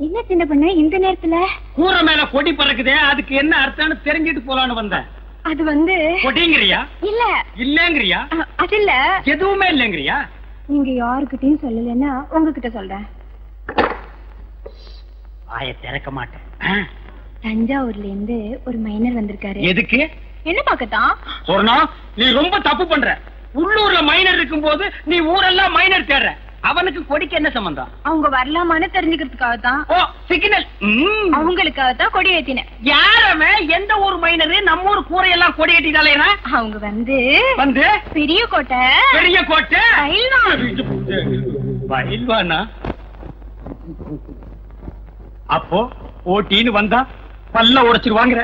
என்ன சின்ன பொண்ணு இந்த நேரத்துல? கூரை மேல கொடி பறக்குதே அதுக்கு என்ன அர்த்தம்னு தெரிஞ்சிட்டு போலான்னு வந்தேன் அது வந்து கொடிங்கிறியா? இல்ல. இல்லங்கிறியா? அது இல்ல. எதுவுமே இல்லங்கிறியா? நீங்க யாருக்கிட்டயும் சொல்லலைன்னா உங்ககிட்ட சொல்றேன். வாய திறக்க மாட்டேன். தஞ்சாவூர்ல இருந்து ஒரு மைனர் வந்திருக்காரு. எதுக்கு? என்ன பாக்கத்தான் சொன்னா நீ ரொம்ப தப்பு பண்ற. உள்ளூர்ல மைனர் இருக்கும்போது நீ ஊரெல்லாம் மைனர் தேடுற. அவனுக்கு கொடிக்கு என்ன சம்பந்தம்? அவங்க வரலாமான்னு தெரிஞ்சுக்கிறதுக்காக தான் ஓ சிக்னல் அவங்களுக்காக தான் கொடி ஏத்தினேன். யாரமே எந்த ஊர் மைனரு? நம்ம ஊர் கூரையெல்லாம் கொடி கட்டிட்டாலே அவங்க வந்து வந்து? பெரிய கோட்டை. பெரிய கோட்டை? பயில்வான். அப்போ ஓட்டின்னு வந்தா பல்ல உடைச்சிருவாங்கிற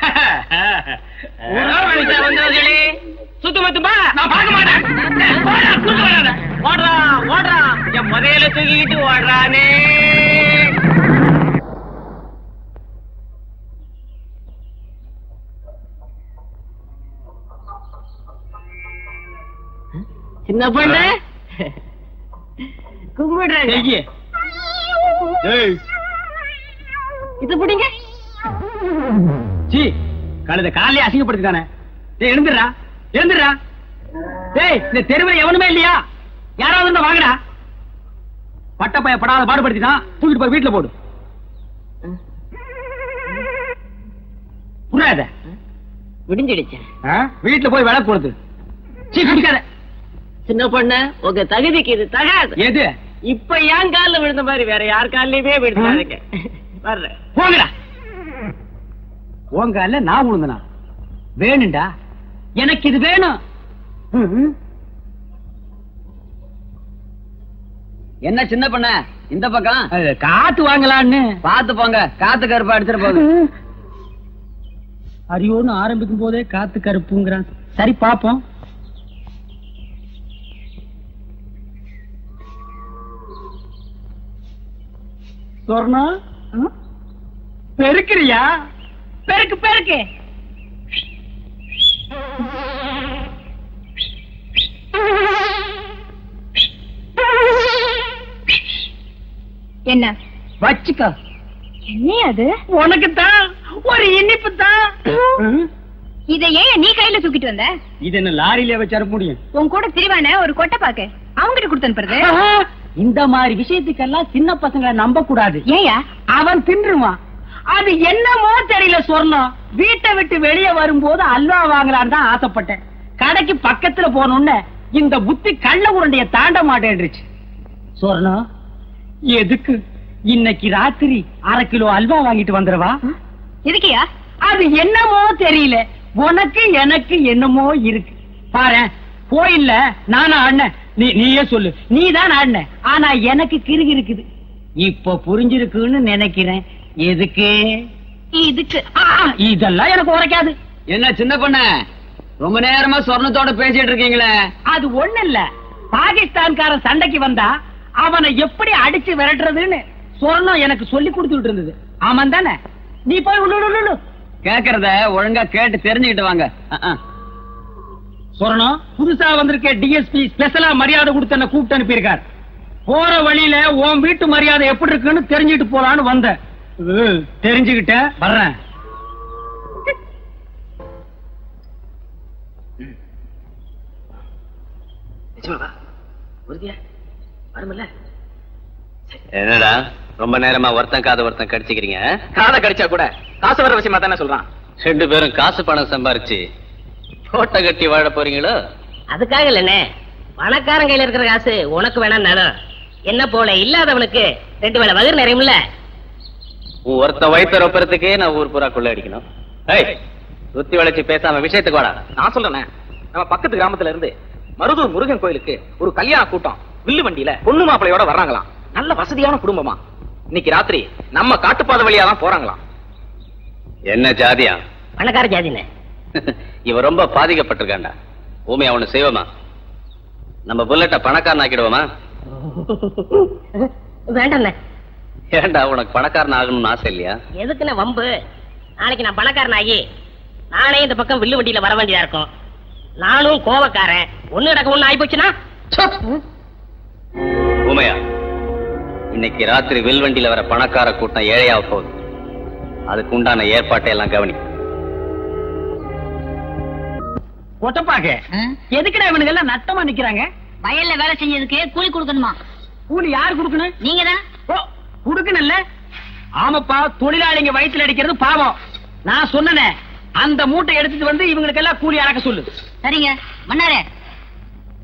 சுத்து மத்துமா நான் பார்க்க மாட்டேன். ஓடுறா ஓடுறா. என் முதல்ல தூக்கிட்டு ஓடுறானே. சின்ன பொண்ணு. ஏய், இது பிடிங்க. சீ, கழுத காலையே அசிங்கப்படுத்திட்டானே டேய் எழுந்துடுறா எழுந்துடுறா டேய் இந்த தெருவில் எவனுமே இல்லையா? யாராவது இருந்தா வாங்கடா. பட்டப்பைய படாத பாடுபடுத்திட்டான் தூக்கிட்டு போய் வீட்டுல போடு. புரியாத? விடிஞ்சிடுச்சேன் வீட்டுல போய் விளக்கு போடுது. சீ குடிக்காத. சின்ன பொண்ணு உங்க தகுதிக்கு இது தகாது. எது? இப்ப என் கால்ல விழுந்த மாதிரி வேற யார் கால்லயுமே விழுந்தாருங்க வர்றேன். போங்கடா. உங்க அல்ல நான் விழுந்தனா வேணும்டா. எனக்கு இது வேணும். என்ன சின்ன பண்ண? இந்த பக்கம்? காத்து வாங்கலான்னு. பாத்து போங்க. காத்து கருப்பா அடிச்சிட்டு போகுது. அரியோன்னு ஆரம்பிக்கும் போதே காத்து கருப்புங்கிறான். சரி பாப்போம் சொர்ணா? பெருக்கிறியா? பெருக்கு பெருக்கு. என்ன? வச்சுக்கோ. என்ன அது? உனக்கு தான் ஒரு இனிப்பு தான் இத ஏன் நீ கையில தூக்கிட்டு வந்த? இது என்ன லாரியில வச்சு அனுப்ப முடியும்? உன் கூட திரிவான ஒரு கொட்டை பாக்க அவங்கிட்ட கொடுத்து அனுப்புறது? இந்த மாதிரி விஷயத்துக்கெல்லாம் சின்ன பசங்களை நம்ப கூடாது ஏயா? அவன் தின்றுவான். அது என்னமோ தெரியல சொர்ணம். வீட்டை விட்டு வெளியே வரும்போது அல்வா வாங்கலான்னு தான் ஆசைப்பட்டேன். கடைக்கு பக்கத்துல போனோன்னு இந்த புத்தி கள்ள உருண்டைய தாண்ட மாட்டேன்றுச்சு. சொர்ணம் எதுக்கு? இன்னைக்கு ராத்திரி அரை கிலோ அல்வா வாங்கிட்டு வந்துடவா? எதுக்கியா அது என்னமோ தெரியல. உனக்கு எனக்கு என்னமோ இருக்கு. பாரு கோயில்ல நானா ஆடினேன். நீ நீயே சொல்லு. நீ தான் ஆடின. ஆனா எனக்கு கிறுகி இருக்குது. இப்ப புரிஞ்சிருக்குன்னு நினைக்கிறேன். எதுக்கு? இதுக்கு. ஆ, இதெல்லாம் எனக்கு உரைக்காது. என்ன சின்ன பண்ண? ரொம்ப நேரமா சொர்ணத்தோட பேசிட்டு இருக்கீங்களே. அது ஒண்ணு இல்ல. பாகிஸ்தான்காரன் சண்டைக்கு வந்தா அவனை எப்படி அடிச்சு விரட்டுறதுன்னு சொர்ணம் எனக்கு சொல்லி கொடுத்துட்டு இருந்தது. ஆமாம் தானே? நீ போய் உள்ளு கேக்குறத ஒழுங்கா கேட்டு தெரிஞ்சுக்கிட்டு வாங்க. சொரணம் புதுசா வந்திருக்க டிஎஸ்பி ஸ்பெஷலா மரியாதை கொடுத்து என்ன கூப்பிட்டு அனுப்பியிருக்கார். போற வழியில உன் வீட்டு மரியாதை எப்படி இருக்குன்னு தெரிஞ்சுட்டு போலான்னு வந்தேன். தெரிஞ்சுக்கிட்ட வர்றேன். என்னடா ரொம்ப நேரமா ஒருத்தன் காத ஒருத்தன் கடிச்சுக்கிறீங்க காதை கடிச்சா கூட காசு வர விஷயமா தானே சொல்றான். ரெண்டு பேரும் காசு பணம் சம்பாரிச்சு போட்டோ கட்டி வாழ போறீங்களோ? அதுக்காக இல்லனே பணக்காரன் கையில இருக்கிற காசு உனக்கு வேணா நடம் என்ன போல இல்லாதவனுக்கு ரெண்டு வேளை வயிறு நிறையும்ல. உன் ஒருத்த வயிற்று ரொப்பறதுக்கே நான் ஊர் பூரா கொள்ள அடிக்கணும். ஏய் சுத்தி வளைச்சு பேசாம விஷயத்துக்கு வாடா. நான் சொல்றேனே நம்ம பக்கத்து கிராமத்துல இருந்து மருதூர் முருகன் கோயிலுக்கு ஒரு கல்யாண கூட்டம் வில்லு வண்டியில பொண்ணு மாப்பிளையோட வர்றாங்களாம். நல்ல வசதியான குடும்பமா. இன்னைக்கு ராத்திரி நம்ம காட்டுப்பாதை வழியா தான் போறாங்களாம். என்ன ஜாதியா? பணக்கார ஜாதினே. இவன் ரொம்ப பாதிக்கப்பட்டிருக்கான்டா. ஊமை அவனு செய்வோமா? நம்ம புல்லட்ட பணக்காரன் ஆக்கிடுவோமா வேண்டாண்ணே ஏன்டா உனக்கு பணக்காரன் ஆகணும்னு ஆசை இல்லையா? எதுக்குண்ணே வம்பு? நாளைக்கு நான் பணக்காரன் ஆகி நானே இந்த பக்கம் வில்லு வண்டியில வர வேண்டியதா இருக்கும். நானும் கோவக்காரன். ஒண்ணு நடக்க ஒண்ணு ஆயிப்போச்சுன்னா? ஊமையா இன்னைக்கு ராத்திரி வில்வண்டியில வர பணக்கார கூட்டம் ஏழையாக போகுது. அதுக்கு உண்டான ஏற்பாட்டை எல்லாம் கவனி. ஒட்டப்பாக்க எதுக்குடா இவனுங்க எல்லாம் நட்டமா நிக்கிறாங்க? வயல்ல வேலை செஞ்சதுக்கு கூலி கொடுக்கணுமா? கூலி யார் கொடுக்கணும்? நீங்க தான் ஓ குடுக்கணும்ல? ஆமாப்பா தொழிலாளிங்க வயித்துல அடிக்கிறது பாவம். நான் சொன்னனே அந்த மூட்டை எடுத்துட்டு வந்து இவங்களுக்கு எல்லாம் கூலி அடக்க சொல்லு. சரிங்க மன்னாரே.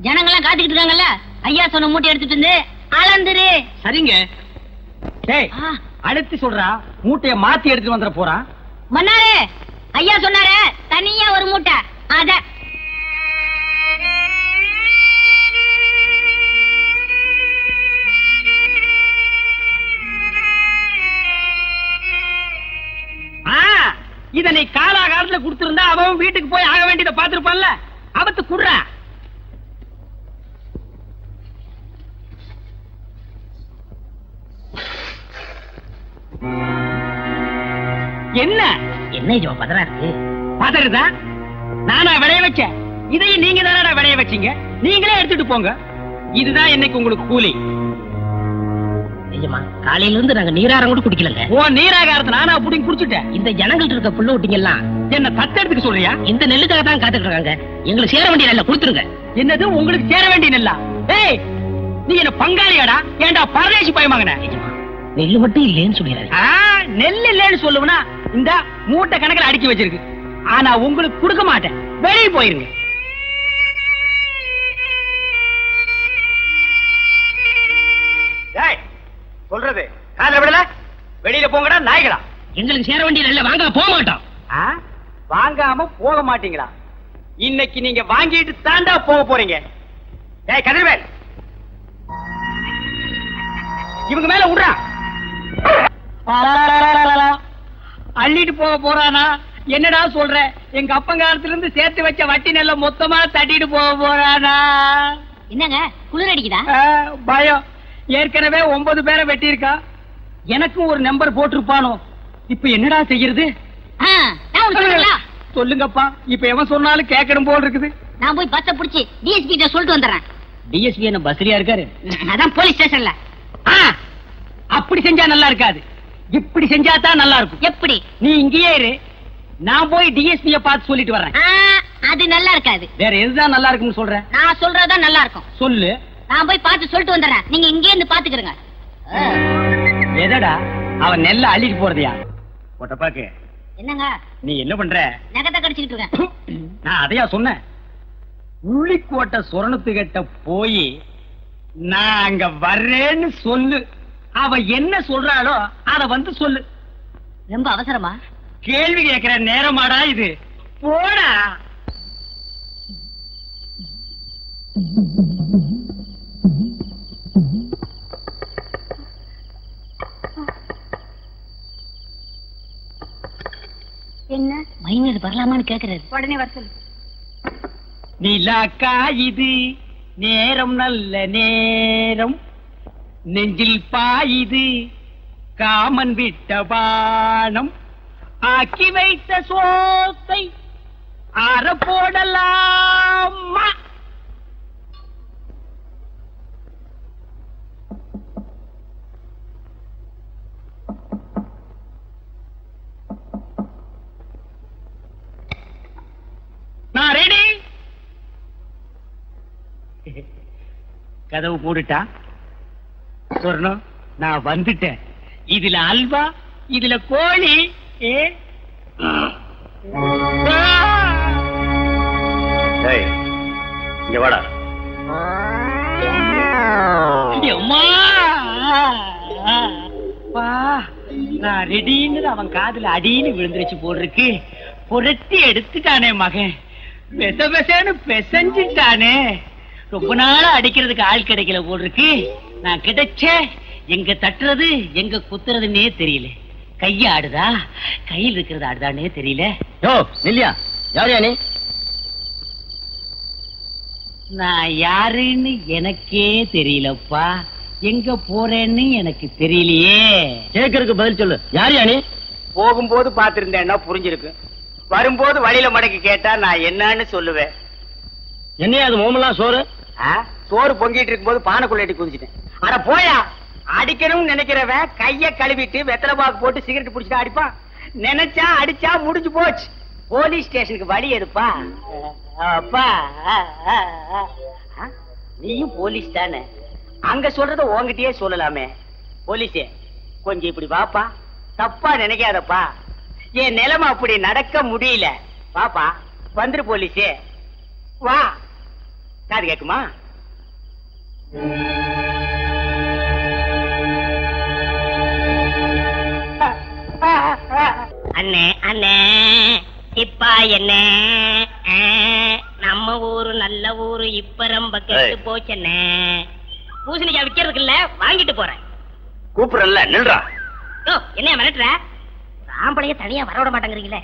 ஜனங்கெல்லாம் காத்துக்கிட்டு இருக்காங்கல்ல? ஐயா சொன்ன மூட்டை எடுத்துட்டு வந்து அளந்துரு. சரிங்க. டேய். அடுத்து சொல்றா மூட்டைய மாத்தி எடுத்துட்டு வந்துட போறான் மன்னாரே ஐயா சொன்னாரே தனியா ஒரு மூட்டை. அத இத நீ காலாகாலத்துல கொடுத்திருந்தா அவன் வீட்டுக்கு போய் ஆக வேண்டியதை பாத்துருப்பான்ல அவத்து குடுறா. என்ன? என்ன இது பதறா இருக்கு? பதறுதா? நானா விளைய வச்சேன். இதையும் நீங்க தானடா விளைய வச்சீங்க? நீங்களே எடுத்துட்டு போங்க. இதுதான் இன்னைக்கு உங்களுக்கு கூலி. நிஜமா காலையில இருந்து நாங்க நீராரம் கூட குடிக்கலங்க. ஓ நீராகாரத்தை நானா புடிங்க குடிச்சிட்டேன். இந்த ஜனங்கள்ட்ட இருக்க புள்ள விட்டீங்க எல்லாம் என்ன தத்தெடுத்துக்க சொல்றியா? இந்த நெல்லுக்காக தான் காத்துட்டு இருக்காங்க. எங்களுக்கு சேர வேண்டிய நெல்லை கொடுத்துருங்க. என்னது உங்களுக்கு சேர வேண்டிய நெல்லா? ஏய் நீ என்ன பங்காளியாடா? ஏன்டா பரதேசி பயமாங்கன நெல்லு மட்டும் இல்லைன்னு சொல்லிடுறாரு ஆ, நெல் இல்லைன்னு சொல்லுவனா? இந்த மூட்டை கணக்குல அடுக்கி வச்சிருக்கு. ஆனா உங்களுக்கு கொடுக்க மாட்டேன். வெளியே போயிருங்க. சொல்றது? காதுல விடல? வெளியில போங்கடா நாய்களா. எங்களுக்கு சேர வேண்டிய நெல்லை வாங்க போக மாட்டோம்? வாங்காம போக மாட்டீங்களா? இன்னைக்கு நீங்க வாங்கிட்டு தாண்டா போக போறீங்க. ஏய் கதிர்வேல். இவங்க மேல விடுறா அள்ளிட்டு போக போறானா? என்னடா சொல்ற? எங்க அப்பங்காலத்துல இருந்து சேர்த்து வச்ச வட்டி நெல்ல மொத்தமா தட்டிட்டு போக போறானா? என்னங்க குளிர் அடிக்குதா? பயம். ஏற்கனவே ஒன்பது பேரை வெட்டியிருக்கா? எனக்கும் ஒரு நம்பர் போட்டிருப்பானோ? இப்ப என்னடா செய்யறது? சொல்லுங்கப்பா. இப்ப எவன் சொன்னாலும் கேட்கணும் போல் இருக்குது. நான் போய் பஸ்ஸ புடிச்சு டிஎஸ்பி கிட்ட சொல்லிட்டு வந்துடுறேன். டிஎஸ்பி என்ன பஸ்லியா இருக்காரு? அதான் போலீஸ் ஸ்டேஷன்ல. அப்படி செஞ்சா நல்லா இருக்காது. இப்படி செஞ்சா தான் நல்லா இருக்கும். எப்படி? நீ இங்கேயே இரு. நான் போய் டிஎஸ்பிய பார்த்து சொல்லிட்டு வர்றேன். ஆ, அது நல்லா இருக்காது. வேற எதுதான் நல்லா இருக்கும்னு சொல்ற? நான் சொல்றதுதான் நல்லா இருக்கும். சொல்லு. நான் போய் பார்த்து சொல்லிட்டு வந்துடுறேன். நீங்க இங்கே இருந்து பாத்துக்கிறங்க எதடா? அவன் நெல்ல அள்ளிட்டு போறதையா? ஒட்டப்பாக்கு என்னங்க? நீ என்ன பண்ற? நகத்தை கடிச்சுக்கிட்டு இருக்கேன். நான் அதையா சொன்னேன். உள்ளிக்கோட்டை சொரணத்துக்கிட்ட போய் நான் அங்க வர்றேன்னு சொல்லு. அவ என்ன சொல்றாளோ அத வந்து சொல்லு. ரொம்ப அவசரமா? கேள்வி கேட்கிற நேரமாடா இது. போடா என்ன மைனர் வரலாமான்னு கேக்குறாரு. உடனே வர சொல்லு. நிலாக்கா இது நேரம் நல்ல நேரம். நெஞ்சில் பாயுது காமன் விட்ட பானம் ஆக்கி வைத்த சோத்தை அற போடலாமா நான் ரெடி கதவு மூடிட்டா சொர்ணம் நான் வந்துட்டேன். இதுல அல்வா இதுல கோழி. இங்க வாடா. நான் ரெடின்னு அவன் காதுல அடின்னு விழுந்துருச்சு போல் இருக்கு புரட்டி எடுத்துட்டானே மகன். பெச பெசன்னு பெசஞ்சிட்டானே. ரொம்ப நாளா அடிக்கிறதுக்கு ஆள் கிடைக்கல போல் இருக்கு. நான் கிடைச்சே எங்க தட்டுறது எங்க குத்துறதுன்னே தெரியல. கைய ஆடுதா? கையில் இருக்கிறது ஆடுதானே தெரியல. யோ நில்லியா? யார் நீ? நான் யாருன்னு எனக்கே தெரியலப்பா. எங்க போறேன்னு எனக்கு தெரியலையே. கேக்குறதுக்கு பதில் சொல்லு. யார் நீ? போகும்போது பாத்திருந்தேன்னா புரிஞ்சிருக்கு. வரும்போது வழியில மடக்கி கேட்டா நான் என்னன்னு சொல்லுவேன். என்னையா அது மோமெல்லாம் சோறு? சோறு பொங்கிட்டு இருக்கும்போது பானைக்குள்ள எட்டி குதிச்சிட்டேன். அட போயா! அடிக்கணும்னு நினைக்கிறவன் கைய கழுவிட்டு வெத்தலை பாக்கு போட்டு சிகரெட் புடிச்சிட்டு அடிப்பான். நினைச்சா அடிச்சா முடிஞ்சு போச்சு. போலீஸ் ஸ்டேஷனுக்கு வழி எடுப்பா. அப்பா நீயும் போலீஸ் தானே? அங்க சொல்றத உன்கிட்டயே சொல்லலாமே. போலீஸே கொஞ்சம் இப்படி வாப்பா. தப்பா நினைக்காதப்பா. என் நிலைமை அப்படி நடக்க முடியல. பாப்பா வந்துரு போலீஸே. காது கேக்குமா? அண்ணே அண்ணே இப்பா என்ன? நம்ம ஊரு நல்ல ஊரு இப்ப ரொம்ப கெட்டு போச்சண்ணே பூசணிக்காய் விக்கிறதுக்குல்ல வாங்கிட்டு போறேன். கூப்பிடல நில்றா. ஓ என்ன மிரட்டுற? ஆம்பளைய தனியா வரவிட மாட்டேங்கிறீங்களே.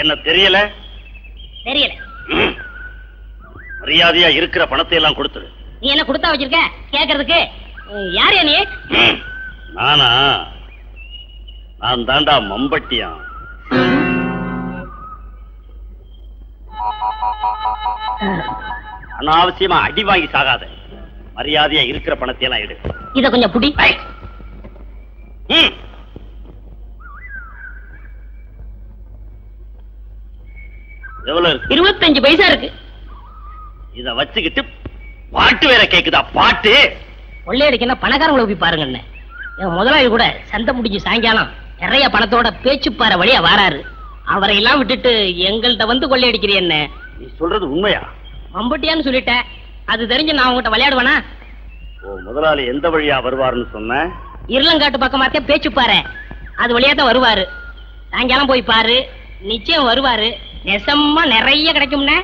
என்ன தெரியல? தெரியல. மரியாதையா இருக்கிற பணத்தை எல்லாம் கொடுத்துரு நீ என்ன கொடுத்தா வச்சிருக்க? கேக்குறதுக்கு? யார் நீ. நானா? நான் தாண்டா மம்பட்டியான் அனாவசியமா அடி வாங்கி சாகாத. மரியாதையா இருக்கிற பணத்தை எல்லாம் எடு. இத கொஞ்சம் புடி. எவ்வளவு இருபத்தஞ்சு பைசா இருக்கு. இத வச்சுக்கிட்டு பாட்டு வேற கேக்குதா? பாட்டு? கொள்ளையடிக்க என்ன பணக்காரங்களை போய் பாருங்கண்ணே. என் முதலாளி கூட சந்தை முடிஞ்சு சாயங்காலம் நிறைய பணத்தோட பேச்சுப்பார வழியா வாராரு. அவரை எல்லாம் விட்டுட்டு எங்கள்கிட்ட வந்து கொள்ளையடிக்கிறீ என்ன நீ சொல்றது உண்மையா? மம்பட்டியான்னு சொல்லிட்டேன். அது தெரிஞ்சு நான் உங்ககிட்ட விளையாடுவேனா? ஓ முதலாளி எந்த வழியா வருவாருன்னு சொன்ன? இருளங்காட்டு பக்கமாத்தே பேச்சுப்பாரு. அது வழியா தான் வருவாரு. சாயங்காலம் போய் பாரு. நிச்சயம் வருவாரு. நெசமா நிறைய கிடைக்கும்னே